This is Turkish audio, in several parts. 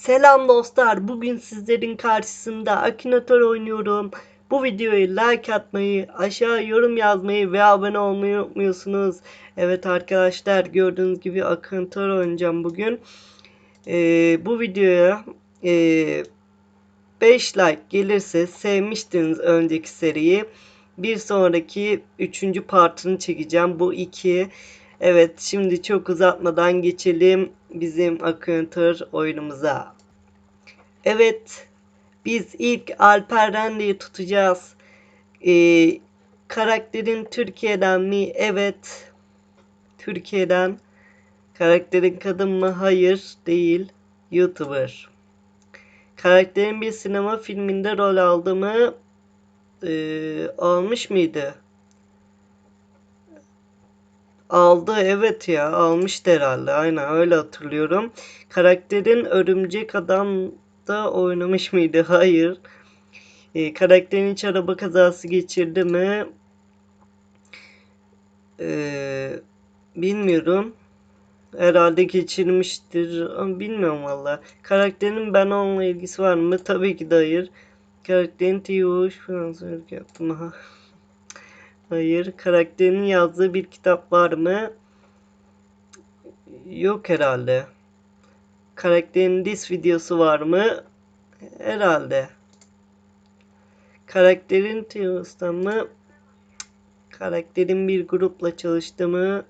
Selam dostlar. Bugün sizlerin karşısında Akinator oynuyorum. Bu videoyu like atmayı, aşağı yorum yazmayı ve abone olmayı unutmuyorsunuz. Evet arkadaşlar gördüğünüz gibi Akinator oynayacağım bugün. Ee, bu videoya e, 5 like gelirse sevmiştiniz önceki seriyi. Bir sonraki 3. partını çekeceğim. Bu 2. Evet şimdi çok uzatmadan geçelim bizim Akıntır oyunumuza. Evet biz ilk Alper Rende'yi tutacağız. Ee, karakterin Türkiye'den mi? Evet. Türkiye'den. Karakterin kadın mı? Hayır değil. YouTuber. Karakterin bir sinema filminde rol aldı mı? Ee, almış mıydı? Aldı evet ya almıştı herhalde aynen öyle hatırlıyorum. Karakterin Örümcek Adam'da oynamış mıydı? Hayır. Ee, karakterin hiç araba kazası geçirdi mi? Ee, bilmiyorum. Herhalde geçirmiştir. Bilmiyorum valla. Karakterin ben onunla ilgisi var mı? Tabii ki de hayır. Karakterin TV Fransızlık yaptım ha. Hayır. Karakterinin yazdığı bir kitap var mı? Yok herhalde. Karakterin dis videosu var mı? Herhalde. Karakterin Teos'ta mı? Karakterin bir grupla çalıştı mı?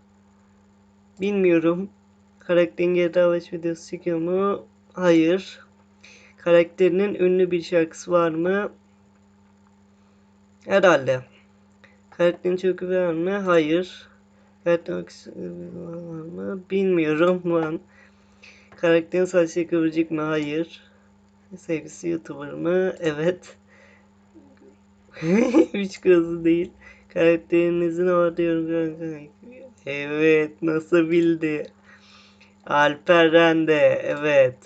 Bilmiyorum. Karakterin GTA 5 videosu çekiyor mu? Hayır. Karakterinin ünlü bir şarkısı var mı? Herhalde. Karakterin çok var mı? Hayır. Karakterin var mı? Bilmiyorum ben. Karakterin saçı kıvırcık mı? Hayır. Sevgisi YouTuber mı? Evet. Hiç kızı değil. Karakterinizin o diyorum. Evet. Nasıl bildi? Alper Rende. Evet.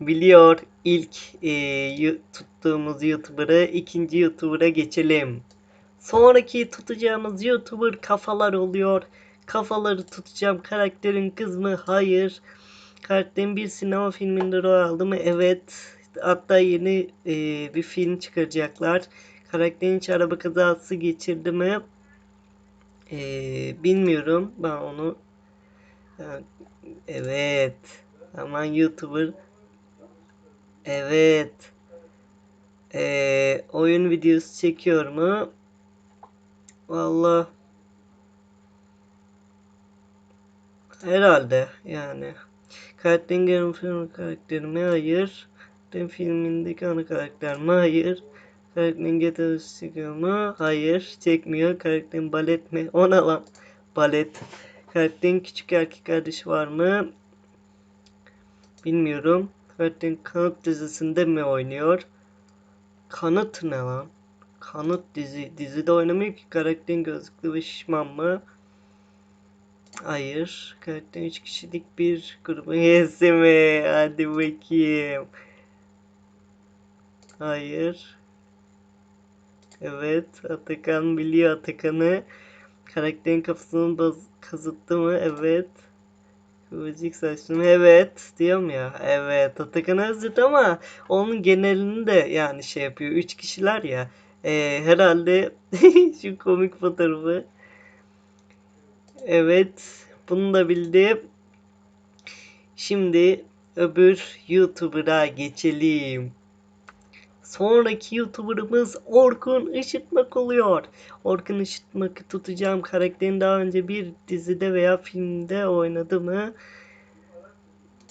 Biliyor. İlk e, tuttuğumuz YouTuber'ı ikinci YouTuber'a geçelim. Sonraki tutacağımız YouTuber kafalar oluyor. Kafaları tutacağım. Karakterin kız mı? Hayır. Karakterin bir sinema filminde rol aldı mı? Evet. Hatta yeni e, bir film çıkaracaklar. Karakterin hiç araba kazası geçirdi mi? E, bilmiyorum. Ben onu Evet. Aman YouTuber. Evet. Ee, oyun videosu çekiyor mu? Vallahi herhalde yani. Yarım film karakteri mi? Hayır. Karakterin filmindeki ana karakter mi? Hayır. Karakterin çekiyor mu? Hayır. Çekmiyor. Karakterin balet mi? Ona lan. Balet. Karakterin küçük erkek kardeşi var mı? Bilmiyorum. Karakterin kanıt dizisinde mi oynuyor? Kanıt ne lan? Kanıt dizi. Dizide oynamıyor ki. Karakterin gözlüklü ve şişman mı? Hayır. Karakterin 3 kişilik bir grubu üyesi mi? Hadi bakayım. Hayır. Evet. Atakan biliyor Atakan'ı. Karakterin kafasını da kazıttı mı? Evet. Kıvırcık saçlı? Evet. Diyorum ya. Evet. Atakan Özdet ama onun genelini de yani şey yapıyor. Üç kişiler ya. Ee, herhalde şu komik fotoğrafı. Evet. Bunu da bildim. Şimdi öbür YouTuber'a geçelim. Sonraki YouTuber'ımız Orkun Işıtmak oluyor. Orkun Işıtmak'ı tutacağım. Karakterin daha önce bir dizide veya filmde oynadı mı?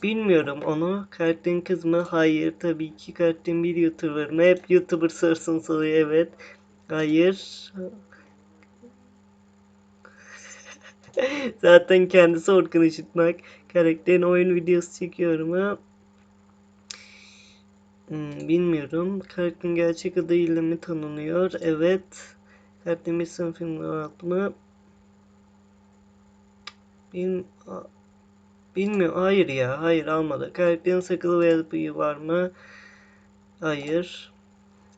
Bilmiyorum onu. Karakterin kız mı? Hayır. Tabii ki karakterin bir YouTuber mı? Hep YouTuber sorusun soruyor. Evet. Hayır. Zaten kendisi Orkun Işıtmak. Karakterin oyun videosu çekiyor mu? Hmm, bilmiyorum. Karakterin gerçek adıyla mı tanınıyor? Evet. Karakterin bir aldı mı? Bil Bilmiyorum. Hayır ya. Hayır almadı. Karakterin sakalı veya bıyığı var mı? Hayır.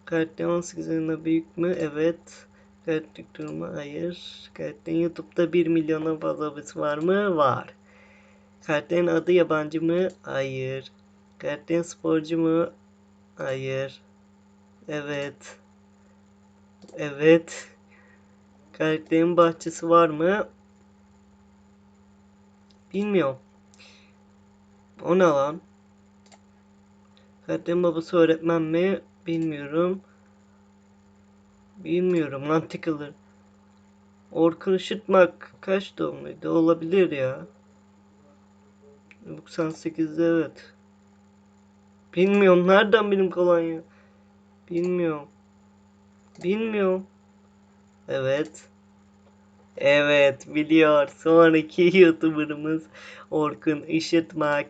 Karakterin 18 yaşında büyük mü? Evet. Karakterin durumu? Hayır. Karakterin YouTube'da 1 milyona fazla abonesi var mı? Var. Karakterin adı yabancı mı? Hayır. Karakterin sporcu mu? Hayır. Evet. Evet. Karakterin bahçesi var mı? Bilmiyorum. O ne lan? Karakterin babası öğretmen mi? Bilmiyorum. Bilmiyorum. Mantıklı. Orkun Işıtmak kaç doğumluydu? Olabilir ya. 98'de evet. Bilmiyorum. Nereden benim kolonya? Bilmiyorum. Bilmiyorum. Evet. Evet biliyor. Sonraki YouTuber'ımız Orkun Işıtmak.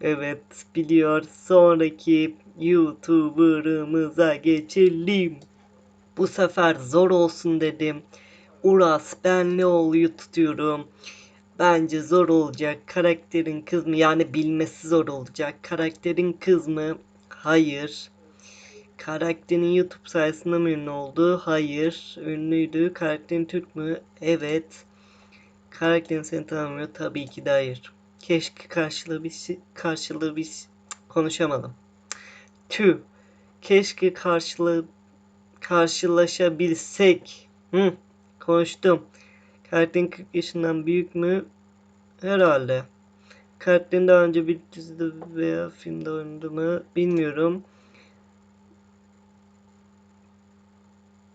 Evet biliyor. Sonraki YouTuber'ımıza geçelim. Bu sefer zor olsun dedim. Uras ben Leo'yu tutuyorum. Bence zor olacak. Karakterin kız mı? Yani bilmesi zor olacak. Karakterin kız mı? Hayır. Karakterin YouTube sayesinde mi ünlü oldu? Hayır. Ünlüydü. Karakterin Türk mü? Evet. Karakterin seni tanımıyor. Tabii ki de hayır. Keşke karşılığı bir karşılığı bir konuşamadım. Tüh. Keşke karşılığı karşılaşabilsek. Hı, konuştum. Karakterin 40 yaşından büyük mü? Herhalde. Karakterin daha önce bir dizide veya filmde oynadı mı? Bilmiyorum.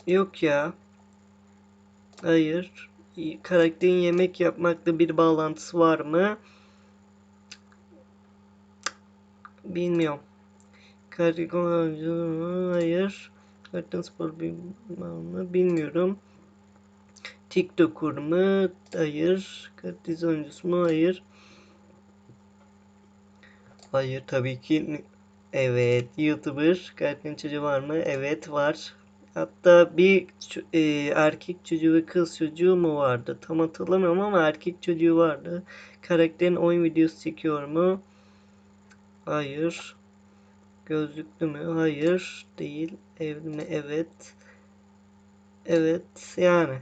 Yok ya. Hayır. Karakterin yemek yapmakla bir bağlantısı var mı? Bilmiyorum. Karakterin hayır. Karakterin spor bilmem mi? Bilmiyorum. TikToker mı? Hayır. Dizi oyuncusu mu? Hayır. Hayır tabii ki. Evet. YouTuber. Karakterin çocuğu var mı? Evet var. Hatta bir e, erkek çocuğu ve kız çocuğu mu vardı? Tam hatırlamıyorum ama erkek çocuğu vardı. Karakterin oyun videosu çekiyor mu? Hayır. Gözlüklü mü? Hayır. Değil. Evli mi? Evet. Evet. Yani.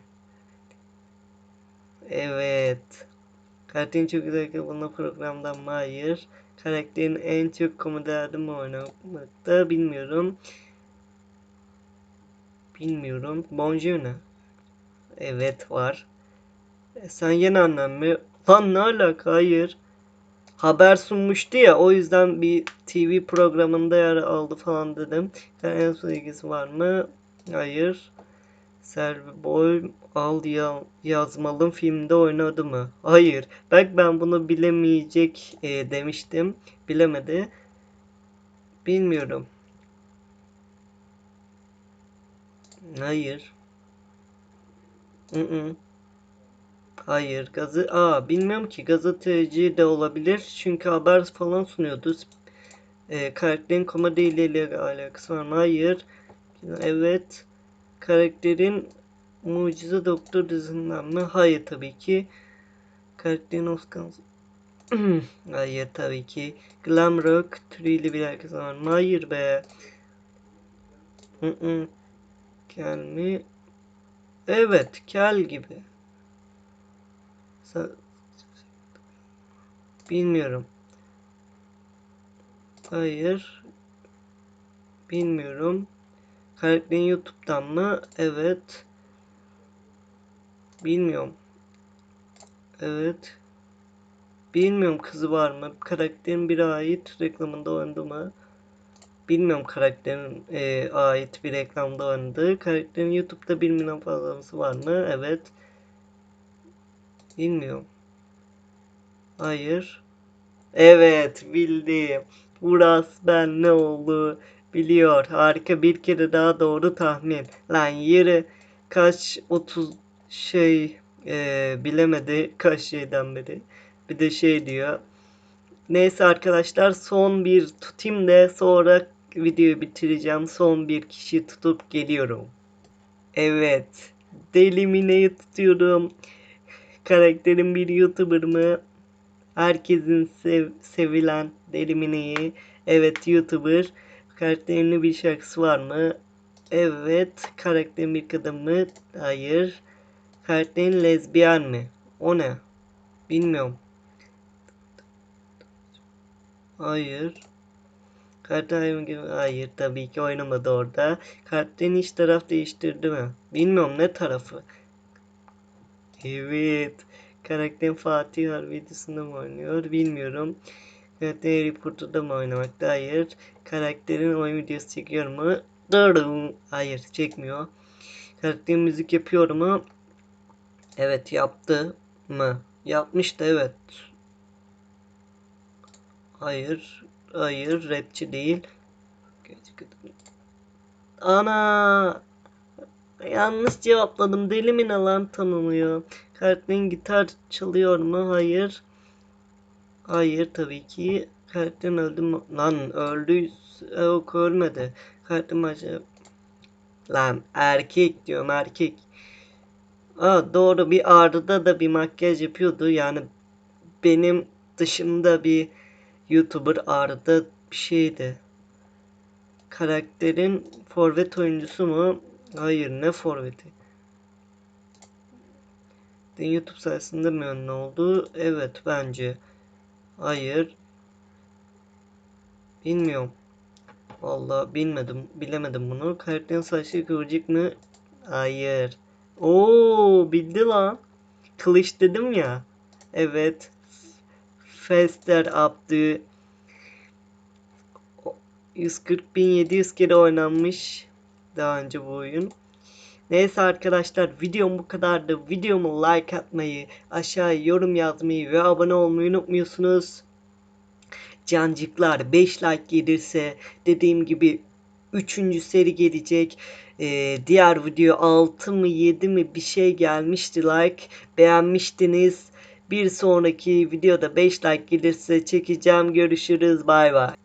Evet. Karakterin çok güzel bunda programdan mı? Hayır. Karakterin en çok komedilerde mi oynamakta? Bilmiyorum. Bilmiyorum. Bonjour ne? Evet var. E, sen yeni annen mi? Lan ne alaka? Hayır. Haber sunmuştu ya o yüzden bir TV programında yer aldı falan dedim. Yani en son ilgisi var mı? Hayır. Selvi Boy al ya, yazmalım filmde oynadı mı? Hayır. Bak ben bunu bilemeyecek e, demiştim. Bilemedi. Bilmiyorum. Hayır. Hı -hı. Hayır. Gazı Aa bilmiyorum ki gazeteci de olabilir. Çünkü haber falan sunuyordu. E, karakterin komediyle alakası var mı? Hayır. Evet. Karakterin Mucize Doktor dizisinden mi? Hayır tabii ki. Karakterin Oscar Hayır tabii ki. Glam Rock türüyle bir alakası var mı? Hayır be. Hı -hı. Kel mi? Evet, kel gibi. Bilmiyorum. Hayır. Bilmiyorum. Karakterin YouTube'dan mı? Evet. Bilmiyorum. Evet. Bilmiyorum kızı var mı? Karakterin bir ait reklamında oynadı mı? Bilmiyorum karakterin e, ait bir reklamda oynadı. Karakterin YouTube'da 1 milyon fazlaması var mı? Evet. Bilmiyorum. Hayır. Evet bildim. Uras ben ne oldu? Biliyor. Harika bir kere daha doğru tahmin. Lan yeri kaç 30 şey e, bilemedi kaç şeyden beri. Bir de şey diyor. Neyse arkadaşlar son bir tutayım da sonra videoyu bitireceğim. Son bir kişi tutup geliyorum. Evet. Deli Mine'yi tutuyorum. Karakterim bir YouTuber mı? Herkesin sev sevilen Deli Mine'yi. Evet YouTuber. Karakterinin bir şarkısı var mı? Evet. Karakterin bir kadın mı? Hayır. Karakterin lezbiyen mi? O ne? Bilmiyorum. Hayır. Kartların gibi hayır tabii ki oynamadı orada. Kartların hiç taraf değiştirdi mi? Bilmiyorum ne tarafı. Evet. Karakterin Fatih Har videosunda mı oynuyor bilmiyorum. Karakterin Harry Potter'da mı oynamakta? Hayır. Karakterin oyun videosu çekiyor mu? Dur. Hayır çekmiyor. Karakterin müzik yapıyor mu? Evet yaptı mı? Yapmıştı evet. Hayır. Hayır rapçi değil. Ana. Yanlış cevapladım. Deli mi lan tanımıyor. Karakterin gitar çalıyor mu? Hayır. Hayır tabii ki. Karakterin öldü mü? Lan öldü. Yok ölmedi. Karakterin maçı. Lan erkek diyorum erkek. Aa, doğru bir Arda'da da bir makyaj yapıyordu. Yani benim dışımda bir YouTuber Arda bir şeydi. Karakterin forvet oyuncusu mu? Hayır ne forveti? YouTube sayesinde mi ünlü oldu? Evet bence. Hayır. Bilmiyorum. Vallahi bilmedim. Bilemedim bunu. Karakterin saçı kıvırcık mı? Hayır. Oo bildi lan. Kılıç dedim ya. Evet. Faster Abdü 140.700 kere oynanmış daha önce bu oyun. Neyse arkadaşlar videom bu kadardı. Videomu like atmayı, aşağıya yorum yazmayı ve abone olmayı unutmuyorsunuz. Cancıklar 5 like gelirse dediğim gibi 3. seri gelecek. Ee, diğer video 6 mı 7 mi bir şey gelmişti like. Beğenmiştiniz. Bir sonraki videoda 5 like gelirse çekeceğim. Görüşürüz. Bay bay.